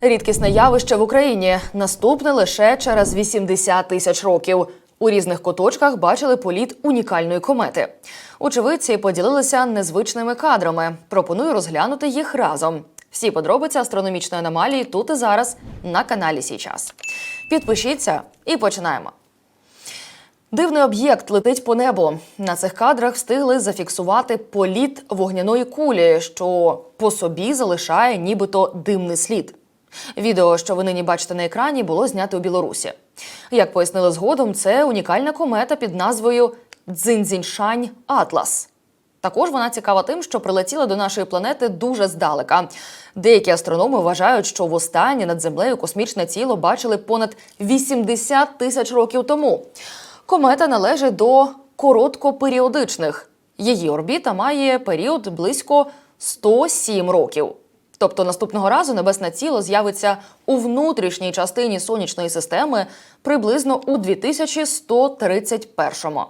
Рідкісне явище в Україні наступне лише через 80 тисяч років. У різних куточках бачили політ унікальної комети. Очевидці поділилися незвичними кадрами. Пропоную розглянути їх разом. Всі подробиці астрономічної аномалії тут і зараз на каналі Сій час. Підпишіться і починаємо. Дивний об'єкт летить по небу. На цих кадрах встигли зафіксувати політ вогняної кулі, що по собі залишає нібито димний слід. Відео, що ви нині бачите на екрані, було знято у Білорусі. Як пояснили згодом, це унікальна комета під назвою Дзиньзіньшань Атлас. Також вона цікава тим, що прилетіла до нашої планети дуже здалека. Деякі астрономи вважають, що востаннє над землею космічне тіло бачили понад 80 тисяч років тому. Комета належить до короткоперіодичних. Її орбіта має період близько 107 років. Тобто наступного разу небесне тіло з'явиться у внутрішній частині сонячної системи приблизно у 2131-му.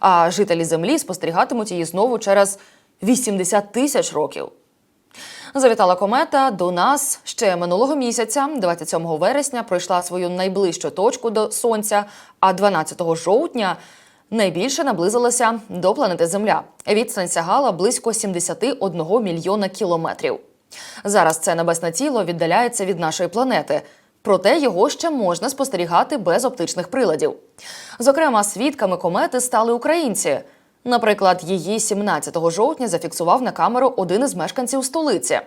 А жителі Землі спостерігатимуть її знову через 80 тисяч років. Завітала комета до нас ще минулого місяця, 27 вересня, пройшла свою найближчу точку до сонця, а 12 жовтня найбільше наблизилася до планети Земля. Відстань сягала близько 71 мільйона кілометрів. Зараз це небесне тіло віддаляється від нашої планети. Проте його ще можна спостерігати без оптичних приладів. Зокрема, свідками комети стали українці. Наприклад, її 17 жовтня зафіксував на камеру один із мешканців столиці.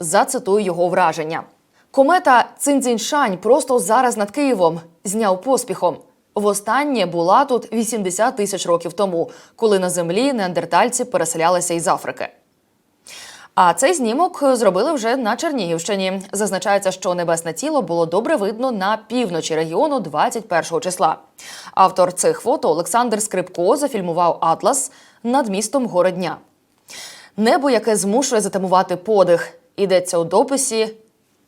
Зацитую його враження. Комета Цинцзіньшань просто зараз над Києвом зняв поспіхом. Востаннє була тут 80 тисяч років тому, коли на землі неандертальці переселялися із Африки. А цей знімок зробили вже на Чернігівщині. Зазначається, що небесне тіло було добре видно на півночі регіону 21 числа. Автор цих фото Олександр Скрипко зафільмував Атлас над містом Городня. Небо, яке змушує затамувати подих, йдеться у дописі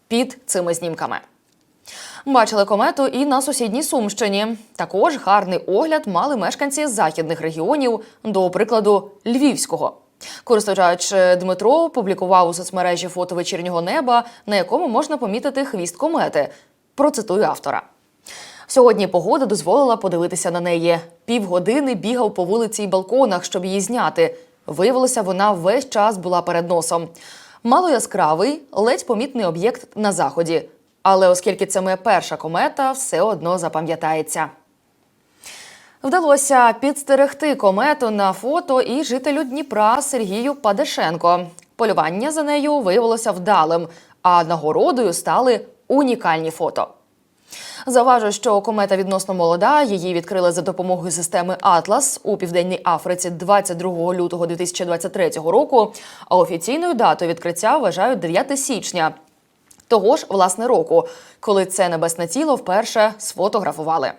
під цими знімками. Бачили комету і на сусідній Сумщині. Також гарний огляд мали мешканці західних регіонів, до прикладу, Львівського. Користувач Дмитро публікував у соцмережі фото вечірнього неба, на якому можна помітити хвіст комети. Процитую автора. Сьогодні погода дозволила подивитися на неї. Півгодини бігав по вулиці й балконах, щоб її зняти. Виявилося, вона весь час була перед носом. Мало яскравий, ледь помітний об'єкт на заході. Але оскільки це моя перша комета, все одно запам'ятається. Вдалося підстерегти комету на фото і жителю Дніпра Сергію Падешенко. Полювання за нею виявилося вдалим, а нагородою стали унікальні фото. Заважу, що комета відносно молода. Її відкрили за допомогою системи Атлас у південній Африці 22 лютого 2023 року. А офіційною датою відкриття вважають 9 січня. Того ж власне року, коли це небесне тіло вперше сфотографували.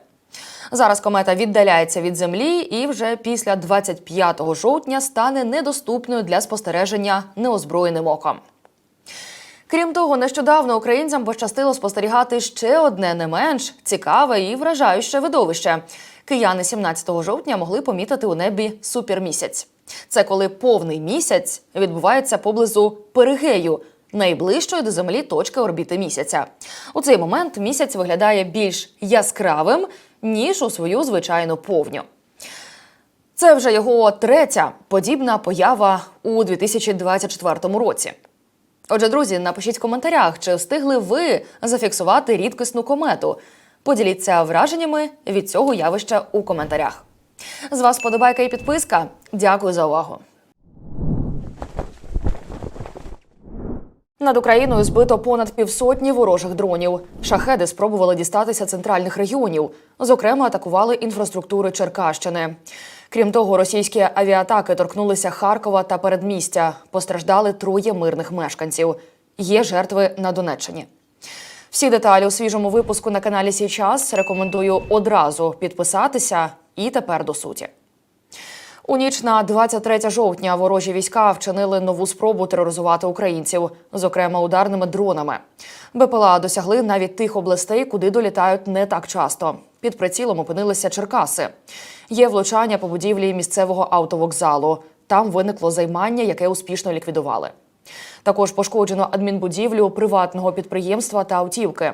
Зараз комета віддаляється від землі і вже після 25 жовтня стане недоступною для спостереження неозброєним оком. Крім того, нещодавно українцям пощастило спостерігати ще одне не менш цікаве і вражаюче видовище. Кияни 17 жовтня могли помітити у небі супермісяць. Це коли повний місяць відбувається поблизу Перигею, найближчої до землі точки орбіти місяця. У цей момент місяць виглядає більш яскравим ніж у свою звичайну повню. Це вже його третя подібна поява у 2024 році. Отже, друзі, напишіть в коментарях, чи встигли ви зафіксувати рідкісну комету. Поділіться враженнями від цього явища у коментарях. З вас подобайка і підписка. Дякую за увагу. Над Україною збито понад півсотні ворожих дронів. Шахеди спробували дістатися центральних регіонів. Зокрема, атакували інфраструктури Черкащини. Крім того, російські авіатаки торкнулися Харкова та передмістя. Постраждали троє мирних мешканців. Є жертви на Донеччині. Всі деталі у свіжому випуску на каналі Сій час рекомендую одразу підписатися. І тепер до суті. У ніч на 23 жовтня ворожі війська вчинили нову спробу тероризувати українців, зокрема ударними дронами. БПЛА досягли навіть тих областей, куди долітають не так часто. Під прицілом опинилися Черкаси. Є влучання по будівлі місцевого автовокзалу. Там виникло займання, яке успішно ліквідували. Також пошкоджено адмінбудівлю приватного підприємства та автівки.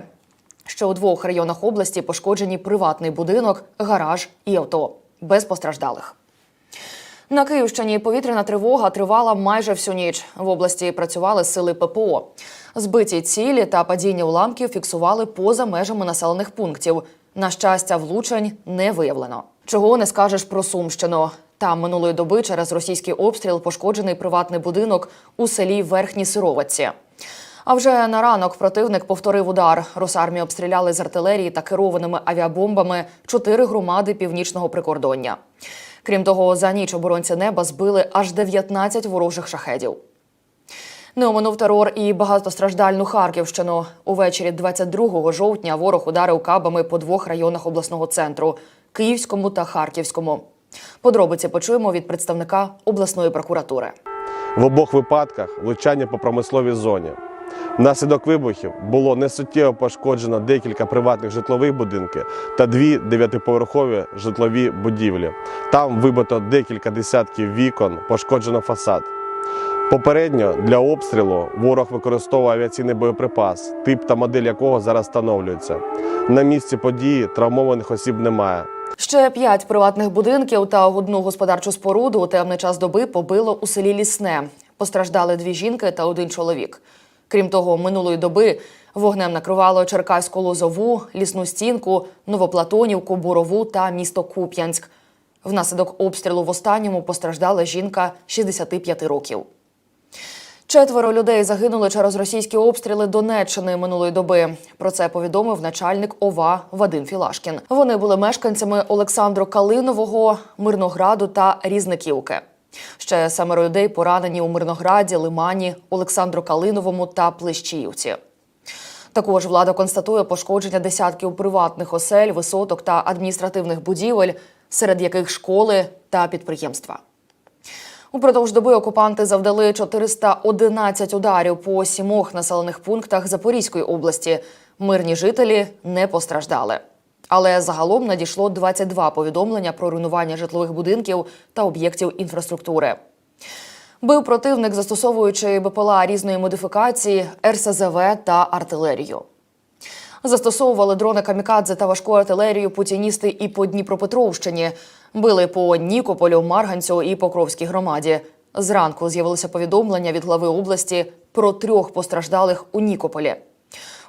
Ще у двох районах області пошкоджені приватний будинок, гараж і авто без постраждалих. На Київщині повітряна тривога тривала майже всю ніч. В області працювали сили ППО. Збиті цілі та падіння уламків фіксували поза межами населених пунктів. На щастя, влучень не виявлено. Чого не скажеш про Сумщину. Там минулої доби через російський обстріл пошкоджений приватний будинок у селі Верхні Сироватці. А вже на ранок противник повторив удар. Росармію обстріляли з артилерії та керованими авіабомбами чотири громади північного прикордоння. Крім того, за ніч оборонці неба збили аж 19 ворожих шахедів. Не оминув терор і багатостраждальну Харківщину. Увечері 22 жовтня ворог ударив кабами по двох районах обласного центру Київському та Харківському. Подробиці почуємо від представника обласної прокуратури. В обох випадках влучання по промисловій зоні. Внаслідок вибухів було несуттєво пошкоджено декілька приватних житлових будинків та дві дев'ятиповерхові житлові будівлі. Там вибито декілька десятків вікон, пошкоджено фасад. Попередньо для обстрілу ворог використовував авіаційний боєприпас, тип та модель якого зараз встановлюється. На місці події травмованих осіб немає. Ще п'ять приватних будинків та одну господарчу споруду у темний час доби побило у селі Лісне. Постраждали дві жінки та один чоловік. Крім того, минулої доби вогнем накривало Черкаську Лозову, лісну стінку, Новоплатонівку, Бурову та місто Куп'янськ. Внаслідок обстрілу в останньому постраждала жінка 65 років. Четверо людей загинули через російські обстріли Донеччини минулої доби. Про це повідомив начальник ОВА Вадим Філашкін. Вони були мешканцями Олександру Калинового, Мирнограду та Різниківки. Ще семеро людей поранені у Мирнограді, Лимані, Олександру Калиновому та Плещіївці. Також влада констатує пошкодження десятків приватних осель, висоток та адміністративних будівель, серед яких школи та підприємства. Упродовж доби окупанти завдали 411 ударів по сімох населених пунктах Запорізької області. Мирні жителі не постраждали. Але загалом надійшло 22 повідомлення про руйнування житлових будинків та об'єктів інфраструктури. Бив противник, застосовуючи БПЛА різної модифікації, РСЗВ та артилерію. Застосовували дрони камікадзе та важку артилерію путіністи і по Дніпропетровщині. Били по Нікополю, Марганцю і Покровській громаді. Зранку з'явилося повідомлення від глави області про трьох постраждалих у Нікополі.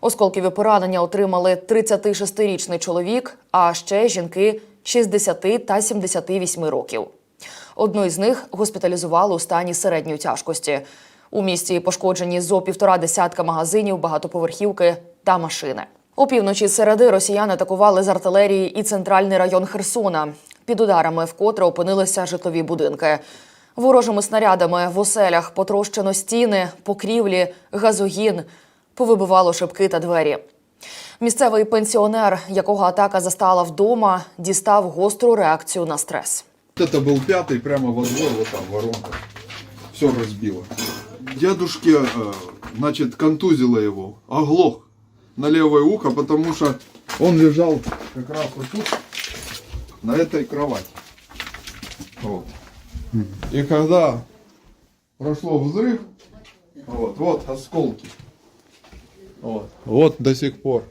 Осколкові поранення отримали 36-річний чоловік, а ще жінки 60 та 78 років. Одну із них госпіталізували у стані середньої тяжкості. У місті пошкоджені зо півтора десятка магазинів, багатоповерхівки та машини. Опівночі середи росіяни атакували з артилерії і центральний район Херсона. Під ударами вкотре опинилися житлові будинки. Ворожими снарядами в оселях потрощено стіни, покрівлі, газогін, повибивало шибки та двері. Місцевий пенсіонер, якого атака застала вдома, дістав гостру реакцію на стрес. Вот Это был пятый, прямо во двор, вот там воронка. Все разбило. Дедушке, э, значит, контузило его, оглох на левое ухо, потому что он лежал как раз вот тут, на этой кровати. Вот. И когда прошло взрыв, вот, вот осколки. Вот, вот до сих пор.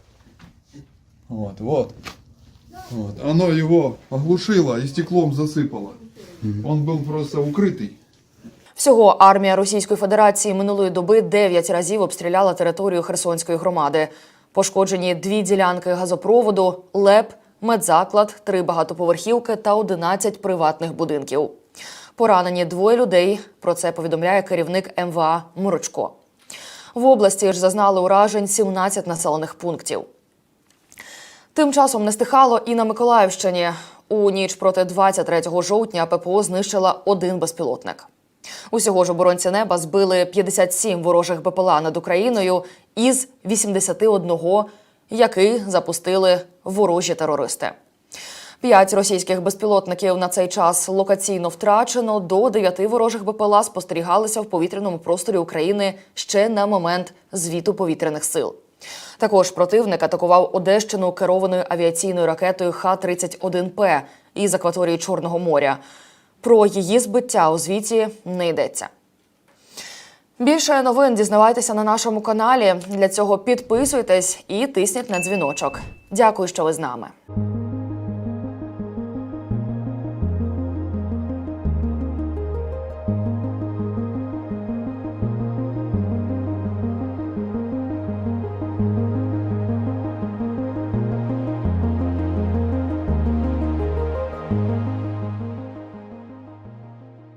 Вот, вот. Вот. Оно его оглушило и стеклом засыпало. Он был просто укрытый. Всього армія Російської Федерації минулої доби 9 разів обстріляла територію Херсонської громади. Пошкоджені дві ділянки газопроводу, ЛЕП, медзаклад, три багатоповерхівки та 11 приватних будинків. Поранені двоє людей. Про це повідомляє керівник МВА Мурочко. В області ж зазнали уражень 17 населених пунктів. Тим часом не стихало і на Миколаївщині. У ніч проти 23 жовтня ППО знищила один безпілотник. Усього ж оборонці неба збили 57 ворожих БПЛА над Україною із 81, який запустили ворожі терористи. П'ять російських безпілотників на цей час локаційно втрачено. До дев'яти ворожих БПЛА спостерігалися в повітряному просторі України ще на момент звіту повітряних сил. Також противник атакував Одещину керованою авіаційною ракетою Х-31П із акваторії Чорного моря. Про її збиття у звіті не йдеться. Більше новин дізнавайтеся на нашому каналі. Для цього підписуйтесь і тисніть на дзвіночок. Дякую, що ви з нами.